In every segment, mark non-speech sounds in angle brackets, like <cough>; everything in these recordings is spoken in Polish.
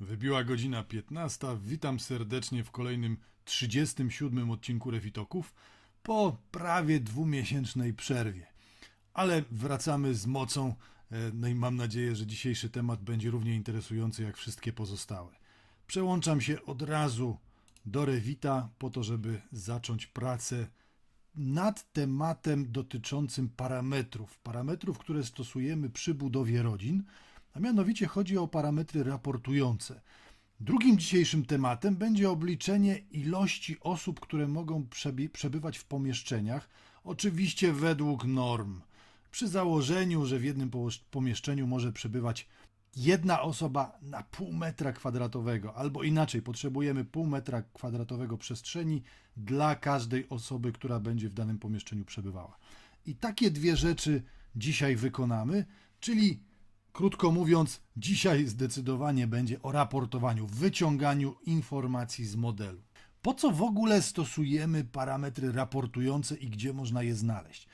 Wybiła godzina 15. Witam serdecznie w kolejnym 37 odcinku Refitoków po prawie dwumiesięcznej przerwie. Ale wracamy z mocą, e, no i mam nadzieję, że dzisiejszy temat będzie równie interesujący jak wszystkie pozostałe. Przełączam się od razu do Revita po to, żeby zacząć pracę nad tematem dotyczącym parametrów. Parametrów, które stosujemy przy budowie rodzin, a mianowicie chodzi o parametry raportujące. Drugim dzisiejszym tematem będzie obliczenie ilości osób, które mogą przebywać w pomieszczeniach, oczywiście według norm. Przy założeniu, że w jednym pomieszczeniu może przebywać jedna osoba na pół metra kwadratowego, albo inaczej, potrzebujemy pół metra kwadratowego przestrzeni dla każdej osoby, która będzie w danym pomieszczeniu przebywała. I takie dwie rzeczy dzisiaj wykonamy, czyli krótko mówiąc, dzisiaj zdecydowanie będzie o raportowaniu, wyciąganiu informacji z modelu. Po co w ogóle stosujemy parametry raportujące i gdzie można je znaleźć?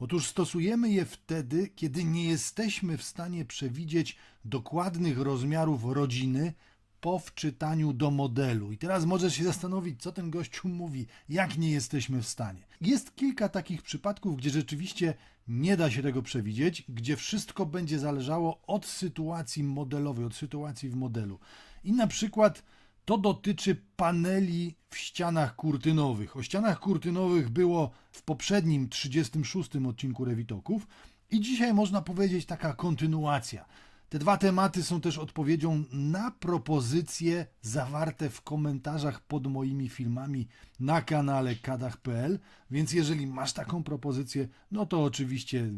Otóż stosujemy je wtedy, kiedy nie jesteśmy w stanie przewidzieć dokładnych rozmiarów rodziny po wczytaniu do modelu. I teraz możesz się zastanowić, co ten gościu mówi, jak nie jesteśmy w stanie. Jest kilka takich przypadków, gdzie rzeczywiście nie da się tego przewidzieć, gdzie wszystko będzie zależało od sytuacji modelowej, od sytuacji w modelu. I na przykład to dotyczy paneli w ścianach kurtynowych. O ścianach kurtynowych było w poprzednim 36 odcinku Revitoków i dzisiaj można powiedzieć taka kontynuacja. Te dwa tematy są też odpowiedzią na propozycje zawarte w komentarzach pod moimi filmami na kanale kadach.pl, więc jeżeli masz taką propozycję, no to oczywiście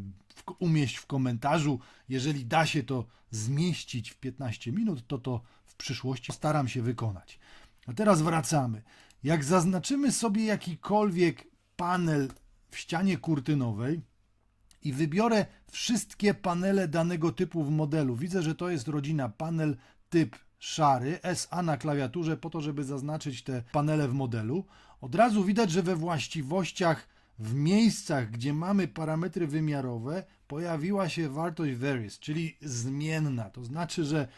umieść w komentarzu. Jeżeli da się to zmieścić w 15 minut, to to w przyszłości staram się wykonać. A teraz wracamy. Jak zaznaczymy sobie jakikolwiek panel w ścianie kurtynowej, i wybiorę wszystkie panele danego typu w modelu. Widzę, że to jest rodzina panel typ szary, SA na klawiaturze po to, żeby zaznaczyć te panele w modelu. Od razu widać, że we właściwościach w miejscach, gdzie mamy parametry wymiarowe, pojawiła się wartość varies, czyli zmienna. To znaczy, że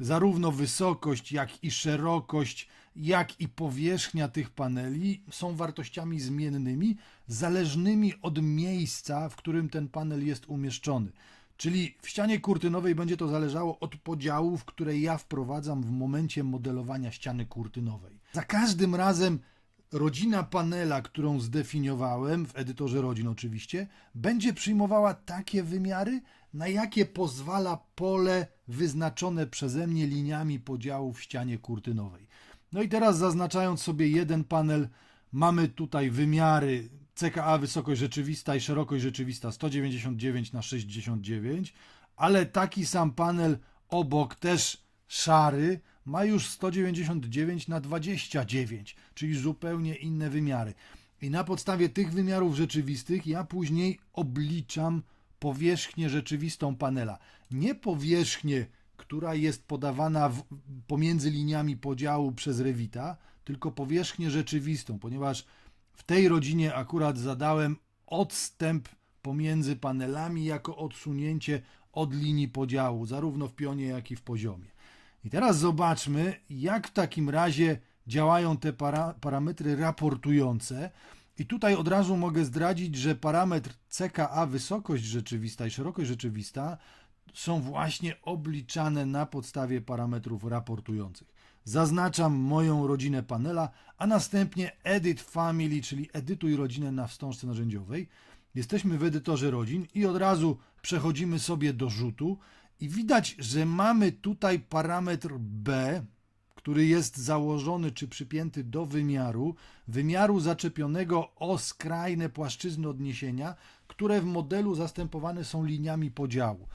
zarówno wysokość, jak i szerokość, jak i powierzchnia tych paneli są wartościami zmiennymi, zależnymi od miejsca, w którym ten panel jest umieszczony. Czyli w ścianie kurtynowej będzie to zależało od podziałów, które ja wprowadzam w momencie modelowania ściany kurtynowej. Za każdym razem rodzina panela, którą zdefiniowałem w edytorze rodzin oczywiście, będzie przyjmowała takie wymiary, na jakie pozwala pole wyznaczone przeze mnie liniami podziału w ścianie kurtynowej. No i teraz zaznaczając sobie jeden panel, mamy tutaj wymiary CKA wysokość rzeczywista i szerokość rzeczywista 199 na 69, ale taki sam panel obok też szary ma już 199 na 29, czyli zupełnie inne wymiary. I na podstawie tych wymiarów rzeczywistych ja później obliczam powierzchnię rzeczywistą panela. Nie powierzchnię, która jest podawana w, pomiędzy liniami podziału przez Revita, tylko powierzchnię rzeczywistą, ponieważ w tej rodzinie akurat zadałem odstęp pomiędzy panelami jako odsunięcie od linii podziału, zarówno w pionie, jak i w poziomie. I teraz zobaczmy, jak w takim razie działają te para, parametry raportujące. I tutaj od razu mogę zdradzić, że parametr CKA, wysokość rzeczywista i szerokość rzeczywista, są właśnie obliczane na podstawie parametrów raportujących. Zaznaczam moją rodzinę panela, a następnie Edit Family, czyli edytuj rodzinę na wstążce narzędziowej. Jesteśmy w edytorze rodzin i od razu przechodzimy sobie do rzutu i widać, że mamy tutaj parametr B, który jest założony czy przypięty do wymiaru, wymiaru zaczepionego o skrajne płaszczyzny odniesienia, które w modelu zastępowane są liniami podziału.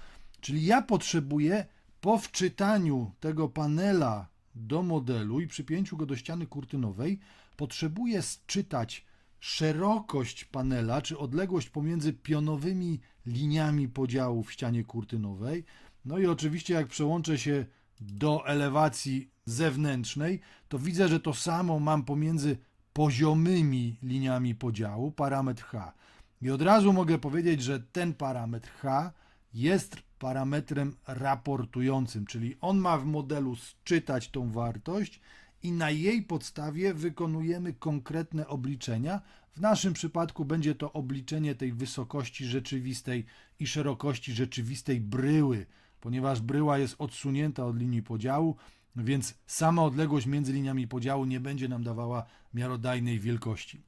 Czyli ja potrzebuję po wczytaniu tego panela do modelu i przypięciu go do ściany kurtynowej, potrzebuję sczytać szerokość panela, czy odległość pomiędzy pionowymi liniami podziału w ścianie kurtynowej. No i oczywiście, jak przełączę się do elewacji zewnętrznej, to widzę, że to samo mam pomiędzy poziomymi liniami podziału, parametr H. I od razu mogę powiedzieć, że ten parametr H jest parametrem raportującym, czyli on ma w modelu sczytać tą wartość i na jej podstawie wykonujemy konkretne obliczenia. W naszym przypadku będzie to obliczenie tej wysokości rzeczywistej i szerokości rzeczywistej bryły, ponieważ bryła jest odsunięta od linii podziału, więc sama odległość między liniami podziału nie będzie nam dawała miarodajnej wielkości.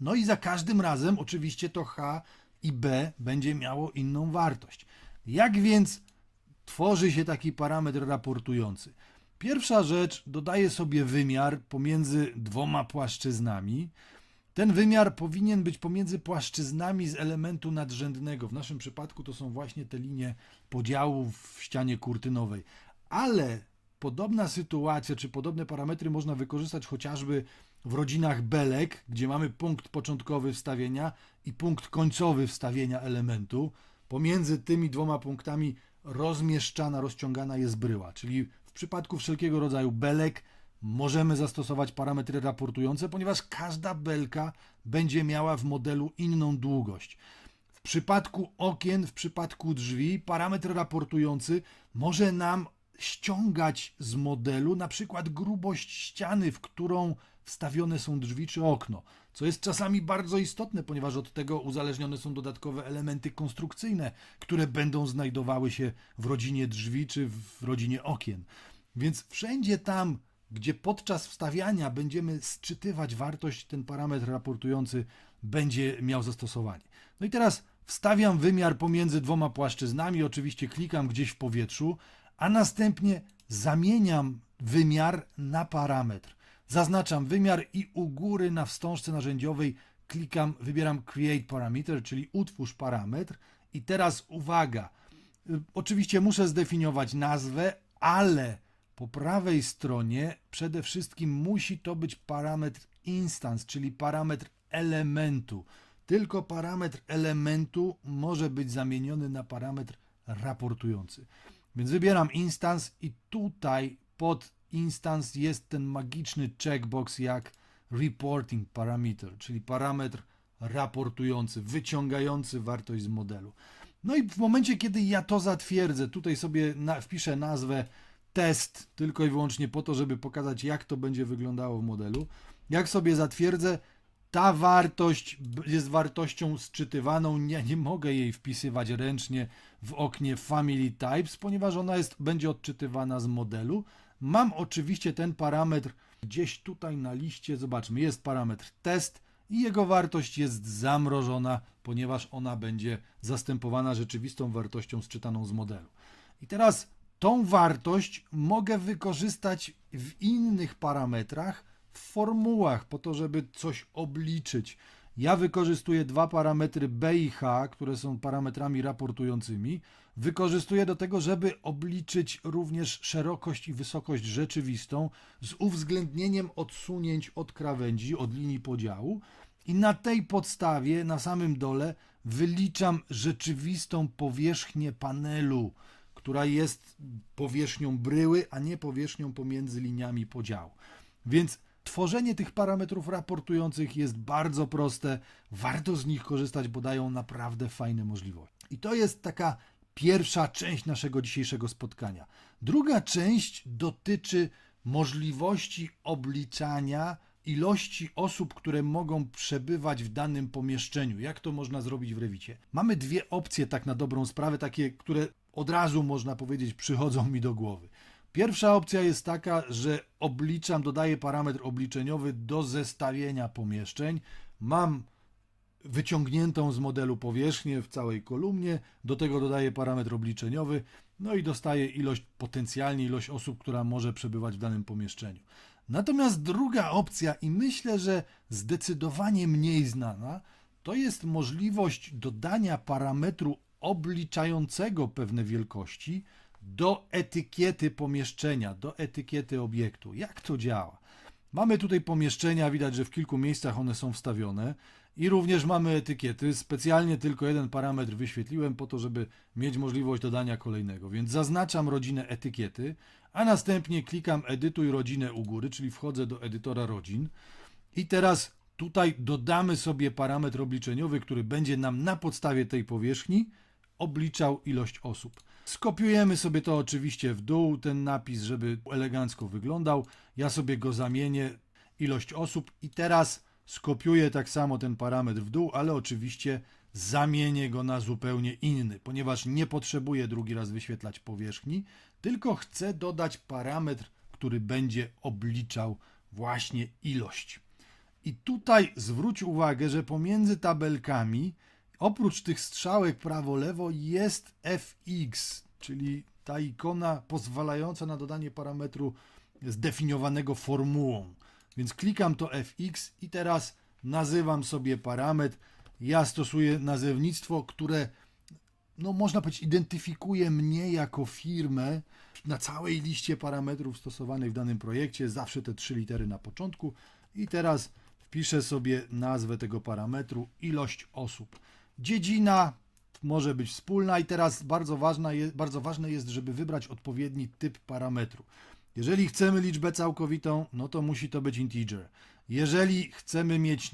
No i za każdym razem oczywiście to H i B będzie miało inną wartość. Jak więc tworzy się taki parametr raportujący? Pierwsza rzecz, dodaję sobie wymiar pomiędzy dwoma płaszczyznami. Ten wymiar powinien być pomiędzy płaszczyznami z elementu nadrzędnego. W naszym przypadku to są właśnie te linie podziału w ścianie kurtynowej. Ale podobna sytuacja, czy podobne parametry można wykorzystać chociażby w rodzinach belek, gdzie mamy punkt początkowy wstawienia i punkt końcowy wstawienia elementu. Pomiędzy tymi dwoma punktami rozmieszczana, rozciągana jest bryła, czyli w przypadku wszelkiego rodzaju belek możemy zastosować parametry raportujące, ponieważ każda belka będzie miała w modelu inną długość. W przypadku okien, w przypadku drzwi, parametr raportujący może nam ściągać z modelu na przykład grubość ściany, w którą wstawione są drzwi czy okno, co jest czasami bardzo istotne, ponieważ od tego uzależnione są dodatkowe elementy konstrukcyjne, które będą znajdowały się w rodzinie drzwi czy w rodzinie okien. Więc wszędzie tam, gdzie podczas wstawiania będziemy sczytywać wartość, ten parametr raportujący będzie miał zastosowanie. No i teraz wstawiam wymiar pomiędzy dwoma płaszczyznami, oczywiście klikam gdzieś w powietrzu, a następnie zamieniam wymiar na parametr. Zaznaczam wymiar i u góry na wstążce narzędziowej klikam, wybieram Create Parameter, czyli utwórz parametr. I teraz uwaga, y, oczywiście muszę zdefiniować nazwę, ale po prawej stronie przede wszystkim musi to być parametr instance, czyli parametr elementu. Tylko parametr elementu może być zamieniony na parametr raportujący. Więc wybieram instance i tutaj pod instance jest ten magiczny checkbox jak reporting parameter, czyli parametr raportujący, wyciągający wartość z modelu. No i w momencie, kiedy ja to zatwierdzę, tutaj sobie na, wpiszę nazwę test, tylko i wyłącznie po to, żeby pokazać, jak to będzie wyglądało w modelu. Jak sobie zatwierdzę, ta wartość jest wartością sczytywaną. Nie, nie mogę jej wpisywać ręcznie w oknie Family Types, ponieważ ona jest, będzie odczytywana z modelu. Mam oczywiście ten parametr gdzieś tutaj na liście. Zobaczmy, jest parametr test i jego wartość jest zamrożona, ponieważ ona będzie zastępowana rzeczywistą wartością sczytaną z modelu. I teraz tą wartość mogę wykorzystać w innych parametrach, w formułach, po to, żeby coś obliczyć. Ja wykorzystuję dwa parametry B i H, które są parametrami raportującymi. Wykorzystuję do tego, żeby obliczyć również szerokość i wysokość rzeczywistą z uwzględnieniem odsunięć od krawędzi, od linii podziału. I na tej podstawie, na samym dole, wyliczam rzeczywistą powierzchnię panelu, która jest powierzchnią bryły, a nie powierzchnią pomiędzy liniami podziału. Więc tworzenie tych parametrów raportujących jest bardzo proste. Warto z nich korzystać, bo dają naprawdę fajne możliwości. I to jest taka pierwsza część naszego dzisiejszego spotkania. Druga część dotyczy możliwości obliczania ilości osób, które mogą przebywać w danym pomieszczeniu. Jak to można zrobić w Rewicie? Mamy dwie opcje, tak na dobrą sprawę, takie, które od razu można powiedzieć przychodzą mi do głowy. Pierwsza opcja jest taka, że obliczam, dodaję parametr obliczeniowy do zestawienia pomieszczeń. Mam wyciągniętą z modelu powierzchnię w całej kolumnie, do tego dodaję parametr obliczeniowy, no i dostaję ilość, potencjalnie ilość osób, która może przebywać w danym pomieszczeniu. Natomiast druga opcja, i myślę, że zdecydowanie mniej znana, to jest możliwość dodania parametru obliczającego pewne wielkości do etykiety pomieszczenia, do etykiety obiektu. Jak to działa? Mamy tutaj pomieszczenia, widać, że w kilku miejscach one są wstawione i również mamy etykiety. Specjalnie tylko jeden parametr wyświetliłem po to, żeby mieć możliwość dodania kolejnego. Więc zaznaczam rodzinę etykiety, a następnie klikam edytuj rodzinę u góry, czyli wchodzę do edytora rodzin. I teraz tutaj dodamy sobie parametr obliczeniowy, który będzie nam na podstawie tej powierzchni obliczał ilość osób. Skopiujemy sobie to oczywiście w dół, ten napis, żeby elegancko wyglądał. Ja sobie go zamienię, ilość osób i teraz skopiuję tak samo ten parametr w dół, ale oczywiście zamienię go na zupełnie inny, ponieważ nie potrzebuję drugi raz wyświetlać powierzchni, tylko chcę dodać parametr, który będzie obliczał właśnie ilość. I tutaj zwróć uwagę, że pomiędzy tabelkami, oprócz tych strzałek prawo-lewo, jest fx, czyli ta ikona pozwalająca na dodanie parametru zdefiniowanego formułą. Więc klikam to fx i teraz nazywam sobie parametr. Ja stosuję nazewnictwo, które no można powiedzieć, identyfikuje mnie jako firmę na całej liście parametrów stosowanych w danym projekcie, zawsze te trzy litery na początku. I teraz wpiszę sobie nazwę tego parametru, ilość osób. Dziedzina może być wspólna i teraz bardzo, ważna je, bardzo ważne jest, żeby wybrać odpowiedni typ parametru. Jeżeli chcemy liczbę całkowitą, no to musi to być integer. Jeżeli chcemy mieć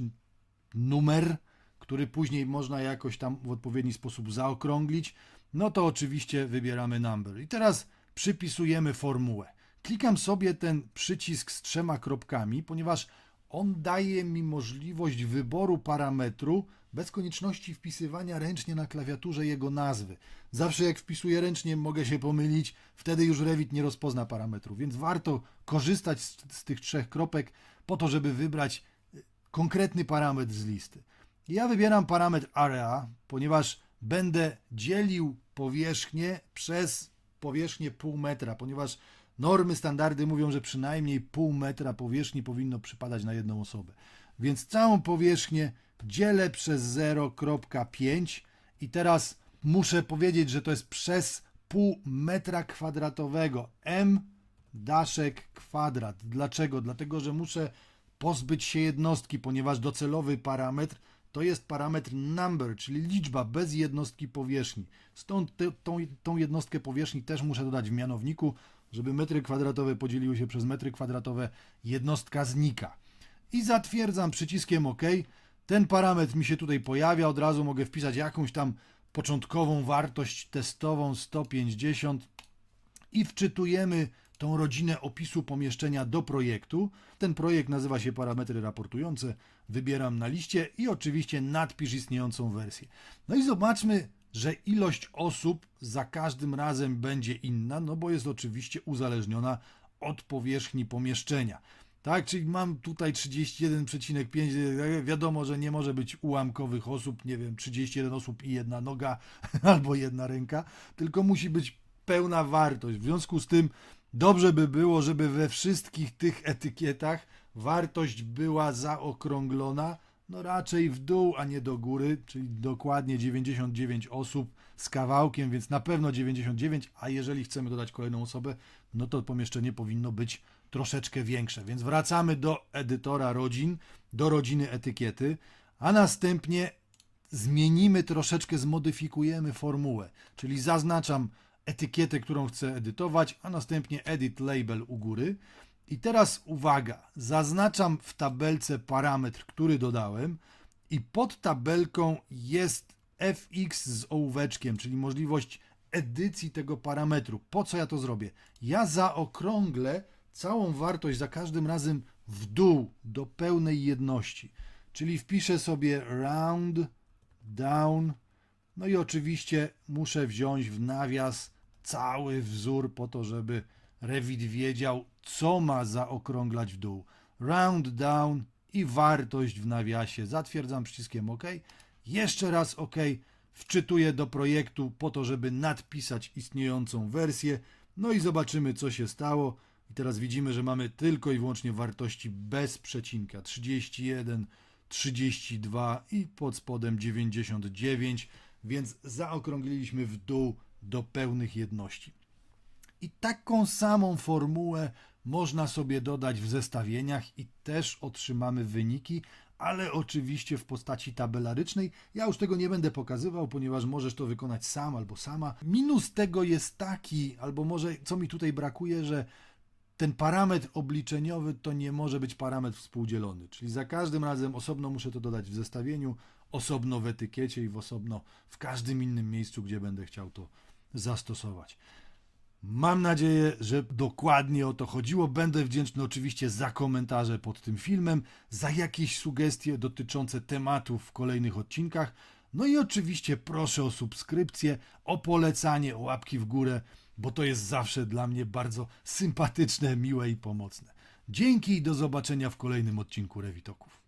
numer, który później można jakoś tam w odpowiedni sposób zaokrąglić, no to oczywiście wybieramy number. I teraz przypisujemy formułę. Klikam sobie ten przycisk z trzema kropkami, ponieważ on daje mi możliwość wyboru parametru bez konieczności wpisywania ręcznie na klawiaturze jego nazwy. Zawsze jak wpisuję ręcznie mogę się pomylić, wtedy już Revit nie rozpozna parametru, więc warto korzystać z, z tych trzech kropek po to, żeby wybrać y, konkretny parametr z listy. Ja wybieram parametr area, ponieważ będę dzielił powierzchnię przez powierzchnię pół metra, ponieważ normy, standardy mówią, że przynajmniej pół metra powierzchni powinno przypadać na jedną osobę. Więc całą powierzchnię dzielę przez 0,5 i teraz muszę powiedzieć, że to jest przez pół metra kwadratowego. M daszek kwadrat. Dlaczego? Dlatego, że muszę pozbyć się jednostki, ponieważ docelowy parametr to jest parametr number, czyli liczba bez jednostki powierzchni. Stąd te, tą, tą jednostkę powierzchni też muszę dodać w mianowniku, żeby metry kwadratowe podzieliły się przez metry kwadratowe, jednostka znika. I zatwierdzam przyciskiem OK. Ten parametr mi się tutaj pojawia, od razu mogę wpisać jakąś tam początkową wartość testową 150 i wczytujemy tą rodzinę opisu pomieszczenia do projektu. Ten projekt nazywa się parametry raportujące. Wybieram na liście i oczywiście nadpisz istniejącą wersję. No i zobaczmy, że ilość osób za każdym razem będzie inna, no bo jest oczywiście uzależniona od powierzchni pomieszczenia. Tak, czyli mam tutaj 31,5. Wiadomo, że nie może być ułamkowych osób, nie wiem, 31 osób i jedna noga <laughs> albo jedna ręka, tylko musi być pełna wartość. W związku z tym dobrze by było, żeby we wszystkich tych etykietach wartość była zaokrąglona, no raczej w dół, a nie do góry, czyli dokładnie 99 osób z kawałkiem, więc na pewno 99, a jeżeli chcemy dodać kolejną osobę, no to pomieszczenie powinno być troszeczkę większe. Więc wracamy do edytora rodzin, do rodziny etykiety, a następnie zmienimy troszeczkę, zmodyfikujemy formułę, czyli zaznaczam etykietę, którą chcę edytować, a następnie edit label u góry. I teraz uwaga, zaznaczam w tabelce parametr, który dodałem i pod tabelką jest fx z ołóweczkiem, czyli możliwość edycji tego parametru. Po co ja to zrobię? Ja zaokrąglę całą wartość za każdym razem w dół do pełnej jedności. Czyli wpiszę sobie round down. No i oczywiście muszę wziąć w nawias cały wzór po to, żeby Revit wiedział, co ma zaokrąglać w dół. Round down i wartość w nawiasie. Zatwierdzam przyciskiem OK. Jeszcze raz OK. Wczytuję do projektu po to, żeby nadpisać istniejącą wersję. No i zobaczymy, co się stało. I teraz widzimy, że mamy tylko i wyłącznie wartości bez przecinka 31, 32 i pod spodem 99, więc zaokrągliliśmy w dół do pełnych jedności. I taką samą formułę można sobie dodać w zestawieniach i też otrzymamy wyniki, ale oczywiście w postaci tabelarycznej. Ja już tego nie będę pokazywał, ponieważ możesz to wykonać sam albo sama. Minus tego jest taki, albo może co mi tutaj brakuje, że ten parametr obliczeniowy to nie może być parametr współdzielony, czyli za każdym razem osobno muszę to dodać w zestawieniu, osobno w etykiecie i w osobno w każdym innym miejscu, gdzie będę chciał to zastosować. Mam nadzieję, że dokładnie o to chodziło. Będę wdzięczny oczywiście za komentarze pod tym filmem, za jakieś sugestie dotyczące tematów w kolejnych odcinkach. No i oczywiście proszę o subskrypcję, o polecanie, o łapki w górę, bo to jest zawsze dla mnie bardzo sympatyczne, miłe i pomocne. Dzięki i do zobaczenia w kolejnym odcinku Rewitoków.